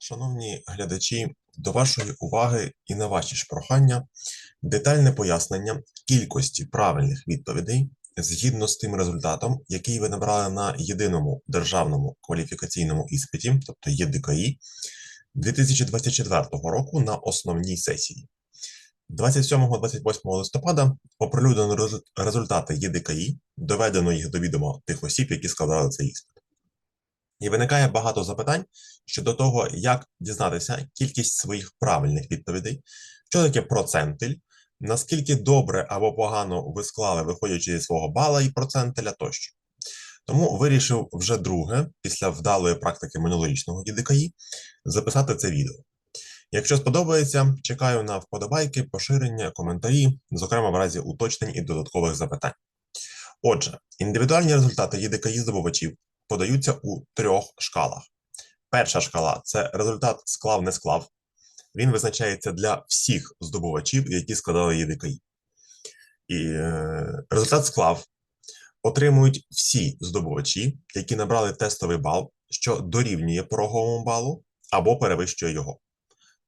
Шановні глядачі, до вашої уваги і на ваші ж прохання детальне пояснення кількості правильних відповідей згідно з тим результатом, який ви набрали на єдиному державному кваліфікаційному іспиті, тобто ЄДКІ, 2024 року на основній сесії. 27-28 листопада оприлюднено результати ЄДКІ, доведено їх до відома тих осіб, які складали цей іспит. І виникає багато запитань щодо того, як дізнатися кількість своїх правильних відповідей, що таке процентиль, наскільки добре або погано ви склали, виходячи зі свого бала і процентиля тощо. Тому вирішив вже друге, після вдалої практики минулорічного ЄДКІ, записати це відео. Якщо сподобається, чекаю на вподобайки, поширення, коментарі, зокрема в разі уточнень і додаткових запитань. Отже, індивідуальні результати ЄДКІ здобувачів подаються у трьох шкалах. Перша шкала це результат склав-не склав. Він визначається для всіх здобувачів, які складали ЄДКІ. І е, результат склав отримують всі здобувачі, які набрали тестовий бал, що дорівнює пороговому балу або перевищує його.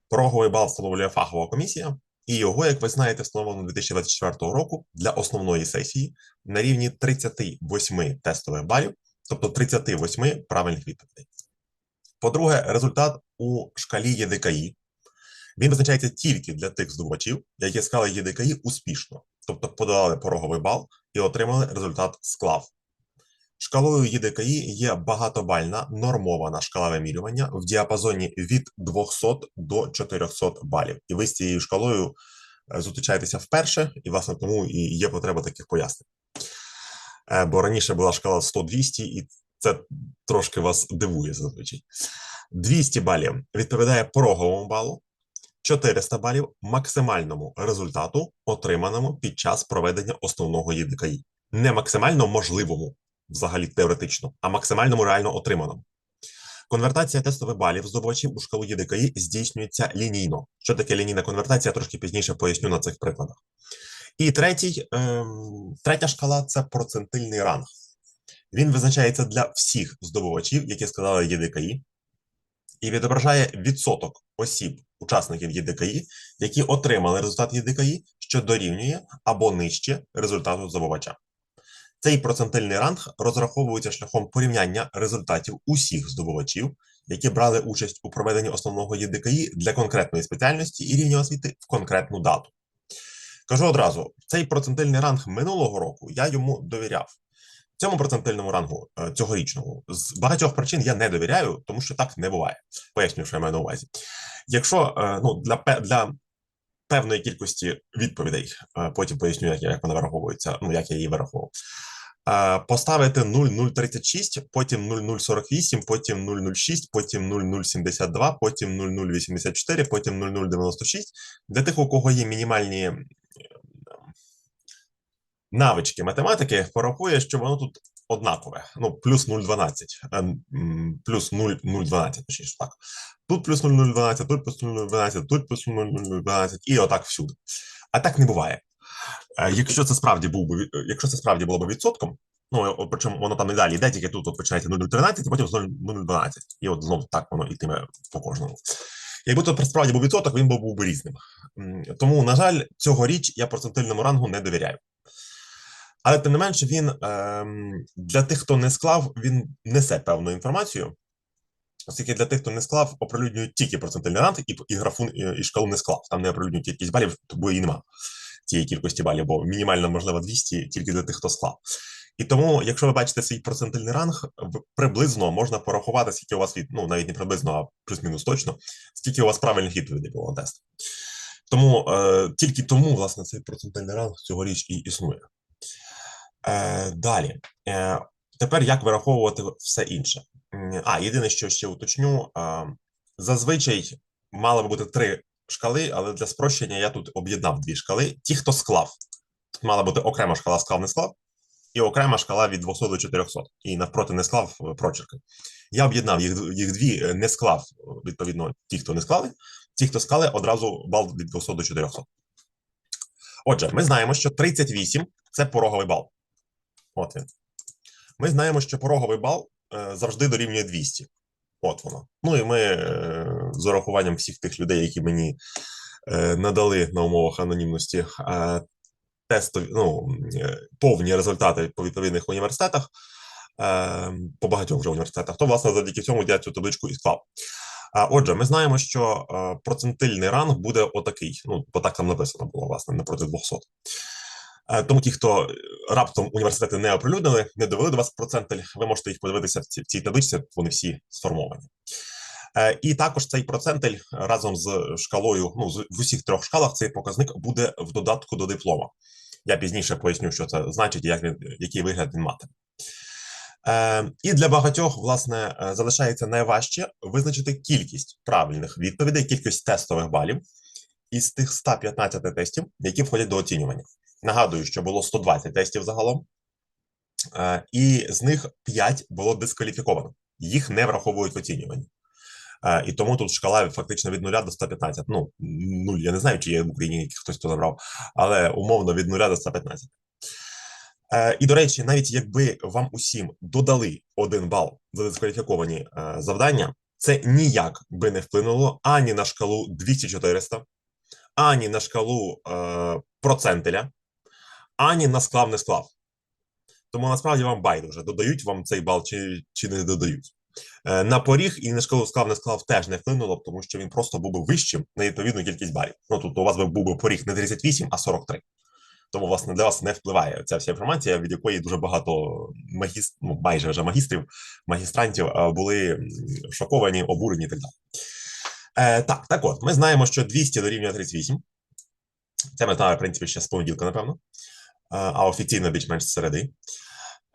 Пороговий бал встановлює фахова комісія, і його, як ви знаєте, встановлено 2024 року для основної сесії на рівні 38 тестових балів, тобто 38 правильних відповідей. По-друге, результат у шкалі ЄДКІ. Він визначається тільки для тих здобувачів, які склали ЄДКІ успішно, тобто подолали пороговий бал і отримали результат склав. Шкалою ЄДКІ є багатобальна нормована шкала вимірювання в діапазоні від 200 до 400 балів. І ви з цією шкалою е, зустрічаєтеся вперше, і, власне, тому і є потреба таких пояснень. Е, Бо раніше була шкала 100-200, і це трошки вас дивує зазвичай. 200 балів відповідає пороговому балу, 400 балів максимальному результату, отриманому під час проведення основного ЄДКІ. Не максимально можливому, взагалі теоретично, а максимальному реально отриманому. Конвертація тестових балів здобувачів у шкалу ЄДКІ здійснюється лінійно. Що таке лінійна конвертація, трошки пізніше поясню на цих прикладах. І третій, ем, третя шкала це процентильний ранг. Він визначається для всіх здобувачів, які складали ЄДКІ, і відображає відсоток осіб, учасників ЄДКІ, які отримали результат ЄДКІ, що дорівнює або нижче результату здобувача. Цей процентильний ранг розраховується шляхом порівняння результатів усіх здобувачів, які брали участь у проведенні основного ЄДКІ для конкретної спеціальності і рівня освіти в конкретну дату. Кажу одразу: цей процентильний ранг минулого року я йому довіряв. Цьому процентильному рангу е, цьогорічному з багатьох причин я не довіряю, тому що так не буває. Поясню, що я маю на увазі. Якщо е, ну, для, для певної кількості відповідей, е, потім поясню, як, як вона вираховується, ну як я її вираховував. Е, Поставити 0,036, потім 0,048, потім 0,06, потім 0,072, потім 0,084, потім 0,096. Для тих, у кого є мінімальні навички математики, порахує, що воно тут однакове. Ну, плюс 0,12, е, плюс 0,012, точніше так. Тут плюс 0,012, тут плюс 0,012, тут плюс 0,012, і отак всюди. А так не буває. Е, Якщо це справді був би, якщо це справді було б відсотком, ну причому воно там і далі йде, тільки тут от починається 0,013, і потім з 0,012. І от знову так воно йтиме по кожному. Якби тут справді був відсоток, він був би різним. Тому, на жаль, цьогоріч я процентильному рангу не довіряю. Але тим не менше, він ем, для тих, хто не склав, він несе певну інформацію. Оскільки для тих, хто не склав, оприлюднюють тільки процентильний ранг і, і графу і, і шкалу не склав. Там не оприлюднюють кількість балів, бо її нема цієї кількості балів, бо мінімально можливо 200 тільки для тих, хто склав. І тому, якщо ви бачите свій процентильний ранг, приблизно можна порахувати, скільки у вас від, ну навіть не приблизно, а плюс-мінус точно, скільки у вас правильних відповідей було на тест. Тому е, тільки тому, власне, цей процентильний ранг цьогоріч і існує. Е, далі. Е, тепер як вираховувати все інше? А, єдине, що ще уточню, зазвичай мало би бути три шкали, але для спрощення я тут об'єднав дві шкали. Ті, хто склав. Тут мала бути окрема шкала склав не склав, і окрема шкала від 200 до 400. І навпроти не склав е, прочерки. Я об'єднав їх, їх дві, не склав, відповідно, ті, хто не склали, ті, хто склали, одразу бал від 200 до 400. Отже, ми знаємо, що 38 це пороговий бал. От він. Ми знаємо, що пороговий бал е, завжди дорівнює 200. От воно. Ну і ми е, з урахуванням всіх тих людей, які мені е, надали на умовах анонімності тестові, ну, повні результати по відповідних університетах, по багатьох вже університетах, то, власне, завдяки цьому я цю табличку і склав. Отже, ми знаємо, що процентильний ранг буде отакий. Ну, бо так там написано було, власне, напроти 200. Е, Тому ті, хто раптом університети не оприлюднили, не довели до вас процентиль, ви можете їх подивитися в цій, табличці, вони всі сформовані. Е, І також цей процентиль разом з шкалою, ну, з- усіх трьох шкалах цей показник буде в додатку до диплома. Я пізніше поясню, що це значить як він, який вигляд він матиме. Е, і для багатьох, власне, е, залишається найважче визначити кількість правильних відповідей, кількість тестових балів із тих 115 тестів, які входять до оцінювання. Нагадую, що було 120 тестів загалом, е, і з них 5 було дискваліфіковано. Їх не враховують в оцінюванні. Е, І тому тут шкала фактично від 0 до 115. Ну, 0, я не знаю, чи є в Україні хтось хто набрав, але умовно від 0 до 115. Е, І, до речі, навіть якби вам усім додали один бал за дискваліфіковані завдання, це ніяк би не вплинуло ані на шкалу 200-400, ані на шкалу процентеля, ані на склав не склав. Тому насправді вам байдуже, додають вам цей бал чи, чи не додають. Е, на поріг і на шкалу склав не склав теж не вплинуло, тому що він просто був би вищим на відповідну кількість балів. Ну тут у вас би був би поріг не 38, а 43. Тому, власне, для вас не впливає ця вся інформація, від якої дуже багато магіст... ну, майже вже магістрів, магістрантів е, були шоковані, обурені і так далі. Е, так, так от, ми знаємо, що 200 дорівнює 38. Це ми знали, в принципі, ще з понеділка, напевно, а офіційно більш-менш середи.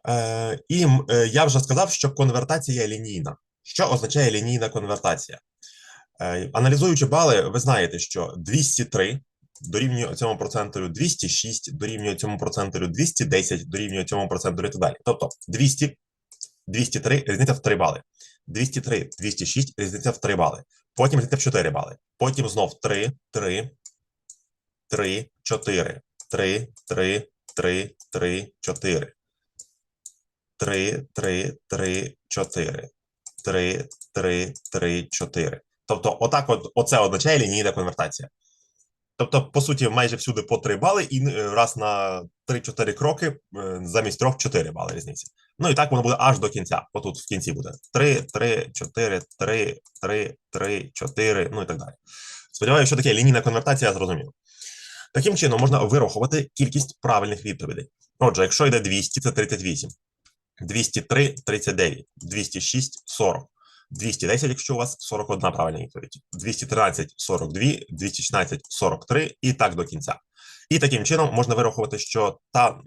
Е, і е, я вже сказав, що конвертація лінійна. Що означає лінійна конвертація? Е, аналізуючи бали, ви знаєте, що 203 дорівнює цьому проценту 206, дорівнює цьому проценту 210, дорівнює цьому проценту і так далі. Тобто 200, 203 різниця в 3 бали. 203, 206 різниця в 3 бали. Потім різниця в 4 бали. Потім знов 3, 3, 3, 4, 3, 3, 3, 3, 4. 3, 3, 3, 4. 3, 3, 3, 4. Тобто, отак от, оце означає лінійна конвертація. Тобто, по суті, майже всюди по 3 бали, і е, раз на 3-4 кроки е, замість 3 4 бали різниці. Ну і так воно буде аж до кінця. Отут в кінці буде 3, 3, 4, 3, 3, 3, 4, ну і так далі. Сподіваюся, що таке лінійна конвертація зрозуміло. Таким чином можна вирахувати кількість правильних відповідей. Отже, якщо йде 200, це 38. 203 – 39, 206 – 40, 210, якщо у вас 41 правильна відповідь, 213 – 42, 216 – 43 і так до кінця. І таким чином можна вирахувати, що та,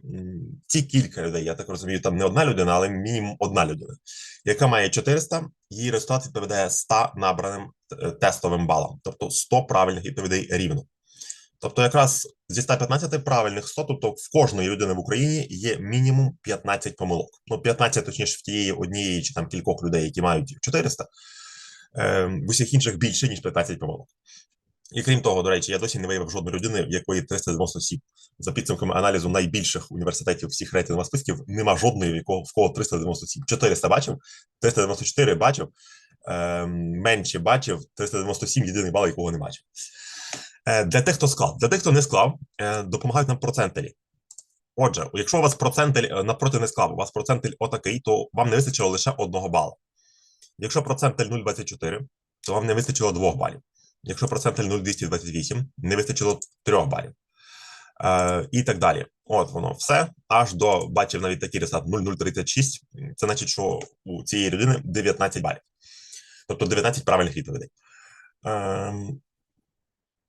ті кілька людей, я так розумію, там не одна людина, але мінімум одна людина, яка має 400, її результат відповідає 100 набраним е, тестовим балам, тобто 100 правильних відповідей рівно. Тобто, якраз зі 115 правильних 100, тобто в кожної людини в Україні є мінімум 15 помилок. Ну, 15, точніше, в тієї однієї чи там кількох людей, які мають 400, е, в усіх інших більше, ніж 15 помилок. І крім того, до речі, я досі не виявив жодної людини, в якої 397. За підсумками аналізу найбільших університетів всіх рейтингових списків, нема жодної, в якого в кого 397. 400 бачив, 394 бачив, е, менше бачив, 397 єдиний бал, якого не бачив. Е, Для тих, хто склав, для тих, хто не склав, е, допомагають нам процентелі. Отже, якщо у вас процентель е, напроти не склав, у вас процентель отакий, то вам не вистачило лише одного бала. Якщо процентель 0,24, то вам не вистачило двох балів. Якщо процентель 0,228, не вистачило трьох балів. Е, і так далі. От воно все. Аж до бачив навіть такий результат 0,036. Це значить, що у цієї людини 19 балів. Тобто 19 правильних відповідей. Ем,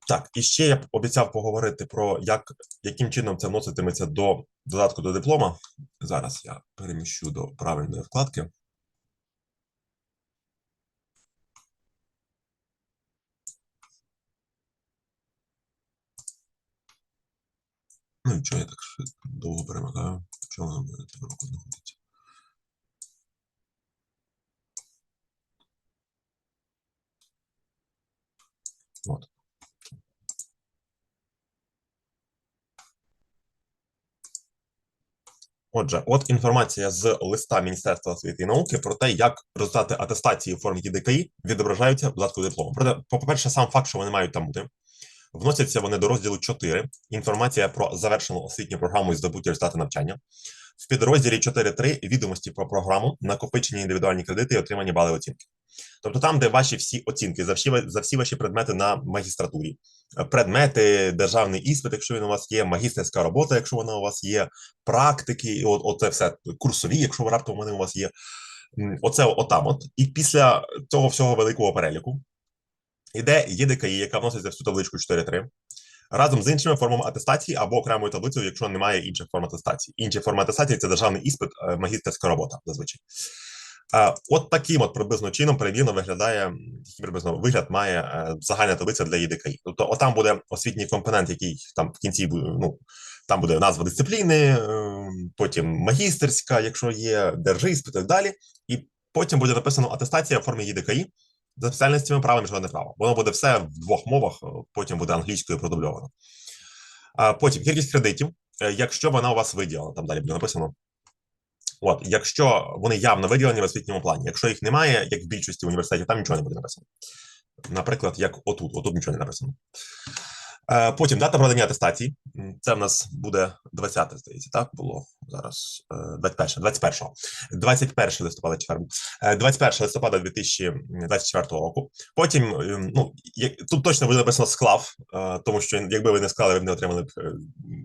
так, і ще я обіцяв поговорити про як, яким чином це вноситиметься до додатку до диплома. Зараз я переміщу до правильної вкладки. Ну і чого я так довго перемикаю? Чого воно буде цього року знаходиться? От. Отже, от інформація з листа Міністерства освіти і науки про те, як результати атестації у формі ДКІ відображаються в додатку диплому. Проте, по-перше, сам факт, що вони мають там бути. Вносяться вони до розділу 4. Інформація про завершену освітню програму і здобуті результати навчання. В підрозділі 4.3 відомості про програму, накопичені індивідуальні кредити і отримані бали оцінки. Тобто там, де ваші всі оцінки за всі, за всі ваші предмети на магістратурі, Е, предмети, державний іспит, якщо він у вас є, магістерська робота, якщо вона у вас є, практики, от, оце все курсові, якщо раптом вони у вас є. Оце отам от. І після цього всього великого переліку іде ЄДКІ, яка вноситься в цю табличку 4.3, разом з іншими формами атестації або окремою таблицею, якщо немає інших форм атестації. Інші форми атестації це державний іспит, е, магістерська робота зазвичай. От таким от приблизно чином перевірно виглядає, приблизно вигляд має е, загальна таблиця для ЄДКІ. Тобто, отам буде освітній компонент, який там в кінці буде, ну, там буде назва дисципліни, е, потім магістерська, якщо є держиспит і так далі. І потім буде написано атестація в формі ЄДКІ за спеціальностями права міжнародне право. Воно буде все в двох мовах, е, потім буде англійською продубльовано. Потім кількість кредитів, е, якщо вона у вас виділена, там далі буде написано. От, якщо вони явно виділені в освітньому плані, якщо їх немає, як в більшості університетів, там нічого не буде написано. Наприклад, як отут, отут нічого не написано. Е, Потім дата проведення атестації. Це в нас буде 20, здається, так було зараз. е, 21, 21. 21 листопада, четвер. Е, 21 листопада 2024 року. Потім, ем, ну, тут точно буде написано склав, е, тому що якби ви не склали, ви б не отримали б е,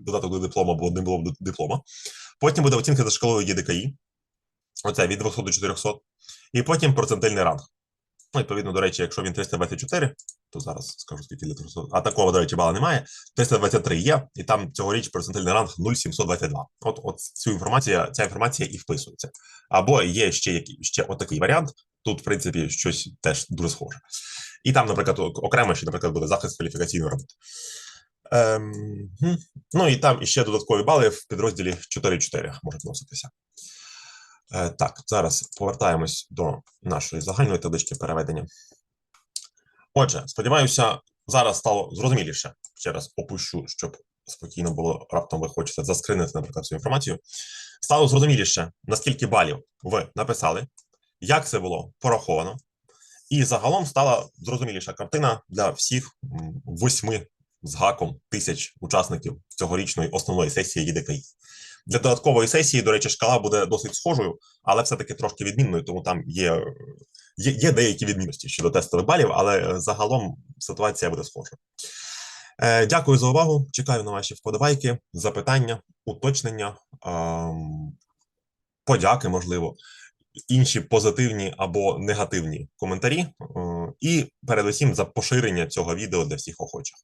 додаток до диплому, бо не було б диплома. Потім буде оцінка за шкалою ЄДКІ. Оце від 200 до 400. І потім процентильний ранг. Ну, відповідно, до речі, якщо він 324, то зараз скажу скільки 300. А такого, до речі, бала немає. 323 є, і там цьогоріч процентильний ранг 0,722. От, от цю інформацію, ця інформація і вписується. Або є ще який, ще отакий варіант. Тут, в принципі, щось теж дуже схоже. І там, наприклад, окремо ще, наприклад, буде захист кваліфікаційної роботи. Ем, ну і там іще додаткові бали в підрозділі 4.4 можуть вноситися. Е, так, зараз повертаємось до нашої загальної таблички переведення. Отже, сподіваюся, зараз стало зрозуміліше. Ще раз опущу, щоб спокійно було раптом ви хочете заскринити, наприклад, цю інформацію. Стало зрозуміліше, наскільки балів ви написали, як це було пораховано, і загалом стала зрозуміліша картина для всіх восьми з гаком тисяч учасників цьогорічної основної сесії ЄДКІ. Для додаткової сесії, до речі, шкала буде досить схожою, але все-таки трошки відмінною, тому там є, є, є деякі відмінності щодо тестових балів, але е, загалом ситуація буде схожа. Е, дякую за увагу. Чекаю на ваші вподобайки, запитання, уточнення, ем, подяки, можливо, інші позитивні або негативні коментарі, е, і передусім за поширення цього відео для всіх охочих.